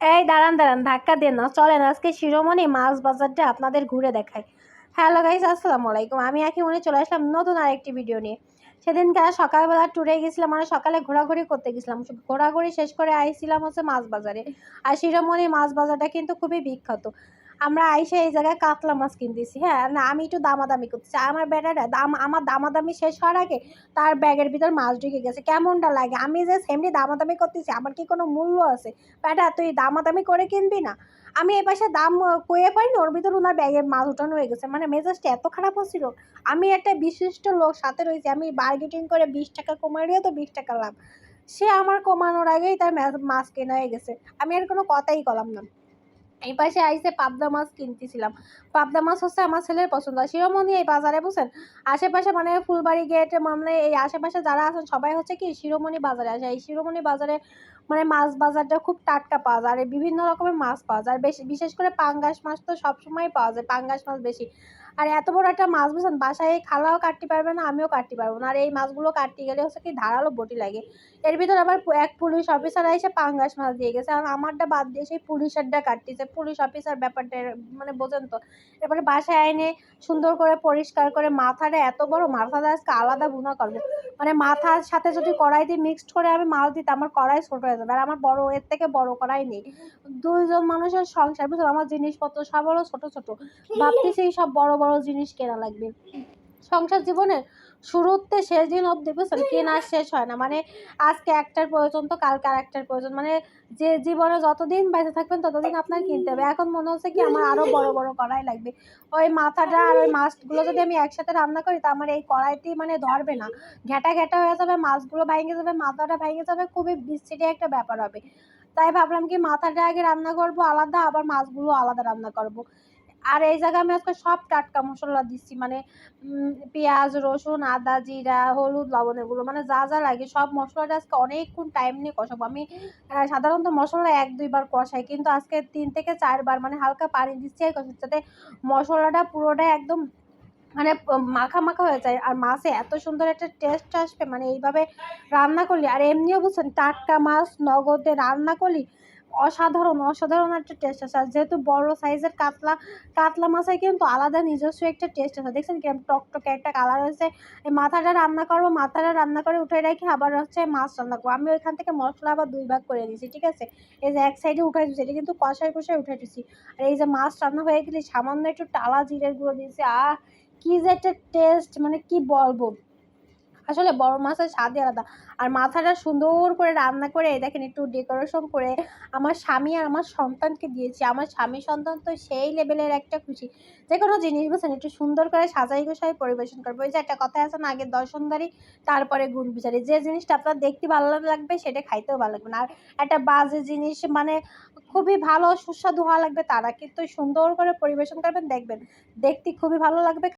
এই দাঁড়ান দাঁড়ান, ধাক্কা দেন না, চলেন, আজকে শিরোমণি মাছ বাজারটা আপনাদের ঘুরে দেখাই হ্যালো গাইস আসসালামু আলাইকুম। আমি মনে চলে আসলাম নতুন আরেকটি ভিডিও নিয়ে। সেদিনকে সকালবেলা ট্যুরে গেছিলাম মানে সকালে ঘোরাঘুরি করতে গেছিলাম। ঘোরাঘুরি শেষ করে আইছিলাম হচ্ছে মাছ বাজারে। আর শিরোমণি মাছ বাজারটা কিন্তু খুবই বিখ্যাত। আমরা আইসে এই জায়গায় কাতলা মাছ কিনতেছি হ্যাঁ? না, আমি একটু দামাদামি করতেছি। আমার ব্যাটাটা দাম, আমার দামাদামি শেষ হওয়ার আগে তার ব্যাগের ভিতর মাছ ঢুকে গেছে। কেমনটা লাগে? আমি যে সেমনি দামাদামি করতেছি, আমার কি কোনো মূল্য আছে? ব্যাটা, তুই দামাদামি করে কিনবি না? আমি এ পাশে দাম কয়ে পারিনি, ওর ভিতর ওনার ব্যাগের মাছ উঠানো হয়ে গেছে। মানে মেজাজটা এত খারাপ হচ্ছিল। আমি একটা বিশিষ্ট লোক, সাথে রয়েছি, আমি বার্গেটিং করে বিশ টাকা কমাইলেও তো বিশ টাকা লাভ। সে আমার কমানোর আগেই তার মাছ কেনা হয়ে গেছে। আমি আর কোনো কথাই কলাম না। এই পাশে আইসে পাবদা মাছ কিনতেছিলাম। পাবদা মাছ হচ্ছে আমার ছেলের পছন্দ। শিরোমণি এই বাজারে বুঝছেন? আশেপাশে মানে ফুলবাড়ি গেট মানে এই আশেপাশে যারা আছেন, সবাই হচ্ছে কি শিরোমণি বাজারে আসে। এই শিরোমণি বাজারে মানে মাছ বাজারটা খুব টাটকা পাওয়া যায়। আর বিভিন্ন রকমের মাছ পাওয়া যায়। আর বেশি, বিশেষ করে পাঙ্গাস মাছ তো সবসময় পাওয়া যায়। পাঙ্গাস মাছ বেশি। আর এত বড় একটা মাছ বুঝছেন? বাসায় খালাও কাটতে পারবে না আমিও কাটতে পারব না। আর এই মাছগুলো কাটতে গেলে হচ্ছে কি ধারালো বটি লাগে। এর ভিতর আবার এক পুলিশ অফিসার এসে পাঙ্গাস মাছ দিয়ে গেছে। আর আমারটা বাদ দিয়ে সেই পুলিশেরটা কাটতেছে। পুলিশ অফিসার ব্যাপারটা মানে বোঝেন তো? এরপরে বাসায় এনে সুন্দর করে পরিষ্কার করে মাথাটা এত বড় মাথাটা আজকে আলাদা ভুনা করব। মানে মাথার সাথে যদি কড়াই দিয়ে মিক্সড করে আমি মাছ দিতে আমার কড়াই ছোট হয়ে যাবে। আর আমার বড় এর থেকে বড় কড়াই নেই। দুইজন মানুষের সংসার বুঝলো আমার জিনিসপত্র সব হলো ছোট ছোট। ভাবতেছি সব বড় বড় জিনিস কেনা লাগবে। সংসার জীবনের শুরুতে শেষ দিন অবধি বুঝছেন, কেনা শেষ হয় না। মানে আজকে একটার প্রয়োজন তো কালকে আর একটার প্রয়োজন। মানে যে জীবনে যতদিন বেঁচে থাকবেন ততদিন আপনার কিনতে হবে। এখন মনে হচ্ছে কি আমার আরও বড় বড় কড়াই লাগবে। ওই মাথাটা আর ওই মাছগুলো যদি আমি একসাথে রান্না করি, তা আমার এই কড়াইটি মানে ধরবে না। ঘ্যাটা ঘ্যাটা হয়ে যাবে, মাছগুলো ভেঙে যাবে, মাথাটা ভেঙে যাবে, খুবই বিচ্ছিরি একটা ব্যাপার হবে। তাই ভাবলাম কি মাথাটা আগে রান্না করব আলাদা, আবার মাছগুলো আলাদা রান্না করব। আর এই জায়গায় আমি আজকে সব টাটকা মশলা দিচ্ছি মানে পেঁয়াজ, রসুন, আদা, জিরা, হলুদ, লবণ, এগুলো মানে যা যা লাগে, সব মশলাটা আজকে অনেকক্ষণ টাইম নিয়ে কষাবো। আমি সাধারণত মশলা এক দুইবার কষাই, কিন্তু আজকে তিন থেকে চারবার মানে হালকা পানি দিচ্ছি আর কষাচ্ছি, যাতে মশলাটা পুরোটাই একদম মানে মাখা মাখা হয়ে যায়। আর মাছে এত সুন্দর একটা টেস্ট আসবে মানে এইভাবে রান্না করলি, আর এমনিও বুঝছেন, টাটকা মাছ নগদে রান্না করলি অসাধারণ অসাধারণ একটা টেস্ট আছে। আর যেহেতু বড় সাইজের কাতলা কাতলা মাছে কিন্তু আলাদা নিজস্ব একটা টেস্ট আছে। দেখছেন কিরম টকটকে একটা কালার হয়েছে। এই মাথাটা রান্না করব, মাথাটা রান্না করে উঠে রেখে, আবার হচ্ছে মাছ রান্না করব। আমি ওইখান থেকে মশলা আবার দুই ভাগ করে দিয়েছি ঠিক আছে? এই যে এক সাইডে উঠাই দিচ্ছি এটা কিন্তু কষায় কষায় উঠে দিচ্ছি আর এই যে মাছ রান্না হয়ে গেলে সামান্য একটু টালা জিরের গুঁড়ো দিয়েছি। আহ, কী যে একটা টেস্ট মানে কি বলব? আসলে বড় মাছের স্বাদই আলাদা। আর মাথাটা সুন্দর করে রান্না করে দেখেন একটু ডেকোরেশন করে আমার স্বামী আর আমার সন্তানকে দিয়েছি। আমার স্বামী সন্তান তো সেই লেভেলের একটা খুশি। যে কোনো জিনিস বুঝছেন, একটু সুন্দর করে সাজাই গোসাই পরিবেশন করব। ওই যে একটা কথা আছে না, আগে দর্শনদারি তারপরে গুণ বিচারি। যে জিনিসটা আপনার দেখতে ভালো লাগবে, সেটা খাইতেও ভালো লাগবে না। আর একটা বাজে জিনিস মানে খুবই ভালো সুস্বাদু হওয়া লাগবে তারা। কিন্তু সুন্দর করে পরিবেশন করবেন, দেখবেন। দেখতে খুবই ভালো লাগবে।